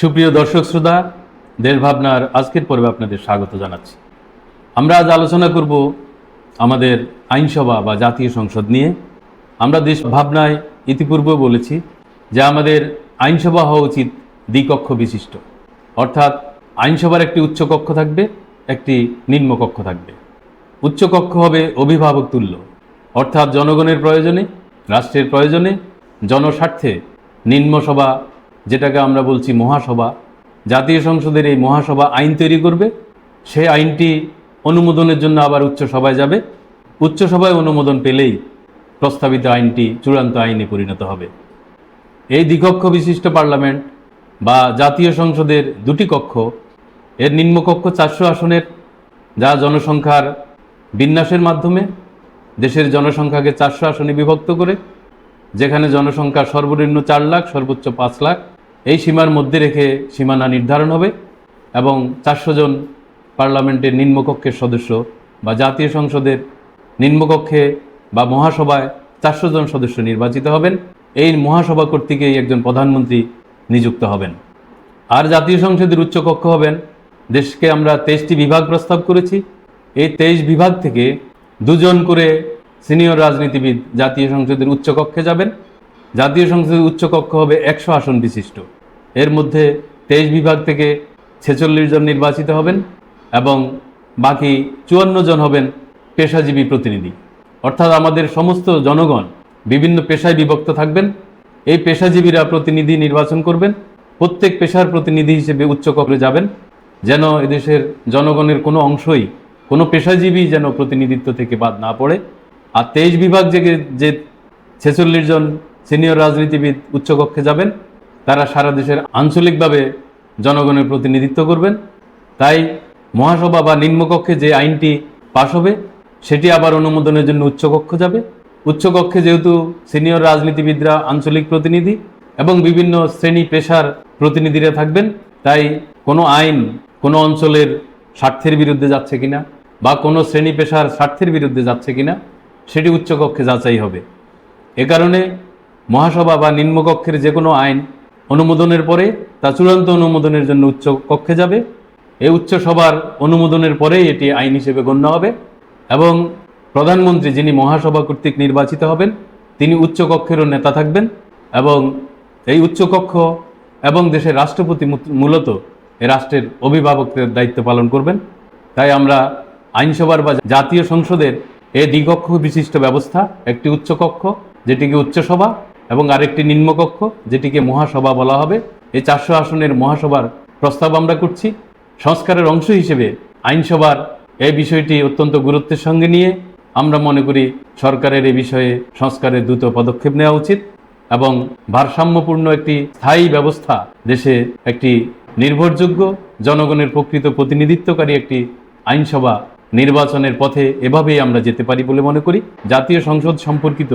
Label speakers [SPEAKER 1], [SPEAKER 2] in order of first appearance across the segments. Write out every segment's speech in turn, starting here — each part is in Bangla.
[SPEAKER 1] সুপ্রিয় দর্শক শ্রোতা দেশ ভাবনার আজকের পর্বে আপনাদের স্বাগত জানাচ্ছি। আমরা আজ আলোচনা করব আমাদের আইনসভা বা জাতীয় সংসদ নিয়ে। আমরা দেশ ভাবনায় ইতিপূর্বে বলেছি যে আমাদের আইনসভা হওয়া উচিত দ্বিকক্ষ বিশিষ্ট। অর্থাৎ আইনসভার একটি উচ্চকক্ষ থাকবে, একটি নিম্নকক্ষ থাকবে। উচ্চকক্ষ হবে অভিভাবক তুল্য। অর্থাৎ জনগণের প্রয়োজনে, রাষ্ট্রের প্রয়োজনে, জনস্বার্থে নিম্নসভা যেটাকে আমরা বলছি মহাসভা। জাতীয় সংসদের এই মহাসভা আইন তৈরি করবে। সেই আইনটি অনুমোদনের জন্য আবার উচ্চসভায় যাবে। উচ্চসভায় অনুমোদন পেলেই প্রস্তাবিত আইনটি চূড়ান্ত আইনে পরিণত হবে। এই দ্বিকক্ষ বিশিষ্ট পার্লামেন্ট বা জাতীয় সংসদের দুটি কক্ষ, এর নিম্নকক্ষ চারশো আসনের, যা জনসংখ্যার বিন্যাসের মাধ্যমে দেশের জনসংখ্যাকে চারশো আসনে বিভক্ত করে, যেখানে জনসংখ্যা সর্বনিম্ন চার লাখ, সর্বোচ্চ পাঁচ লাখ এই সীমার মধ্যে রেখে সীমানা নির্ধারণ হবে এবং চারশো জন পার্লামেন্টের নিম্নকক্ষের সদস্য বা জাতীয় সংসদের নিম্নকক্ষে বা মহাসভায় চারশো জন সদস্য নির্বাচিত হবেন। এই মহাসভা কর্তৃকেই একজন প্রধানমন্ত্রী নিযুক্ত হবেন। আর জাতীয় সংসদের উচ্চকক্ষ হবেন। দেশকে আমরা তেইশটি বিভাগ প্রস্তাব করেছি। এই তেইশ বিভাগ থেকে দুজন করে সিনিয়র রাজনীতিবিদ জাতীয় সংসদের উচ্চকক্ষে যাবেন। জাতীয় সংসদের উচ্চকক্ষ হবে একশো আসন বিশিষ্ট। এর মধ্যে তেইশ বিভাগ থেকে ছেচল্লিশ জন নির্বাচিত হবেন এবং বাকি চুয়ান্ন জন হবেন পেশাজীবী প্রতিনিধি। অর্থাৎ আমাদের সমস্ত জনগণ, বিভিন্ন পেশায় বিভক্ত থাকবেন। এই পেশাজীবীরা প্রতিনিধি নির্বাচন করবেন। প্রত্যেক পেশার প্রতিনিধি হিসেবে উচ্চকক্ষে যাবেন। যেন এদেশের জনগণের কোনো অংশই কোনো পেশাজীবী যেন প্রতিনিধিত্ব থেকে বাদ না পড়ে। আর তেইশ বিভাগ যে যে ছেচল্লিশ জন সিনিয়র রাজনীতিবিদ উচ্চকক্ষে যাবেন তারা সারা দেশের আঞ্চলিকভাবে জনগণের প্রতিনিধিত্ব করবেন। তাই মহাসভা বা নিম্নকক্ষে যে আইনটি পাশ হবে, সেটি আবার অনুমোদনের জন্য উচ্চকক্ষ যাবে। উচ্চকক্ষে যেহেতু সিনিয়র রাজনীতিবিদরা আঞ্চলিক প্রতিনিধি এবং বিভিন্ন শ্রেণি পেশার প্রতিনিধিরা থাকবেন, তাই কোনো আইন কোনো অঞ্চলের স্বার্থের বিরুদ্ধে যাচ্ছে কিনা বা কোনো শ্রেণি পেশার স্বার্থের বিরুদ্ধে যাচ্ছে কিনা, সেটি উচ্চকক্ষে যাচাই হবে। এ কারণে মহাসভা বা নিম্নকক্ষের যে কোনো আইন অনুমোদনের পরে, তা চূড়ান্ত অনুমোদনের জন্য উচ্চ কক্ষে যাবে। এই উচ্চসভার অনুমোদনের পরেই এটি আইন হিসেবে গণ্য হবে এবং প্রধানমন্ত্রী যিনি মহাসভা কর্তৃক নির্বাচিত হবেন, তিনি উচ্চকক্ষেরও নেতা থাকবেন এবং এই উচ্চকক্ষ এবং দেশের রাষ্ট্রপতি মূলত এ রাষ্ট্রের অভিভাবকদের দায়িত্ব পালন করবেন। তাই আমরা আইনসভার বা জাতীয় সংসদের এই দ্বিকক্ষ বিশিষ্ট ব্যবস্থা, একটি উচ্চকক্ষ যেটিকে উচ্চসভা এবং আরেকটি নিম্নকক্ষ, যেটিকে মহাসভা বলা হবে। এই চারশো আসনের মহাসভার প্রস্তাব আমরা করছি। সংস্কারের অংশ হিসেবে আইনসভার এই বিষয়টি অত্যন্ত গুরুত্বের সঙ্গে নিয়ে আমরা মনে করি সরকারের এই বিষয়ে সংস্কারের দ্রুত পদক্ষেপ নেওয়া উচিত এবং ভারসাম্যপূর্ণ একটি স্থায়ী ব্যবস্থা দেশে একটি নির্ভরযোগ্য, জনগণের প্রকৃত প্রতিনিধিত্বকারী একটি আইনসভা নির্বাচনের পথে এভাবেই আমরা যেতে পারি বলে মনে করি। জাতীয় সংসদ সম্পর্কিত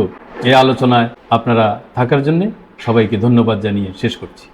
[SPEAKER 1] এই আলোচনায় আপনারা থাকার জন্য সবাইকে ধন্যবাদ জানিয়ে শেষ করছি।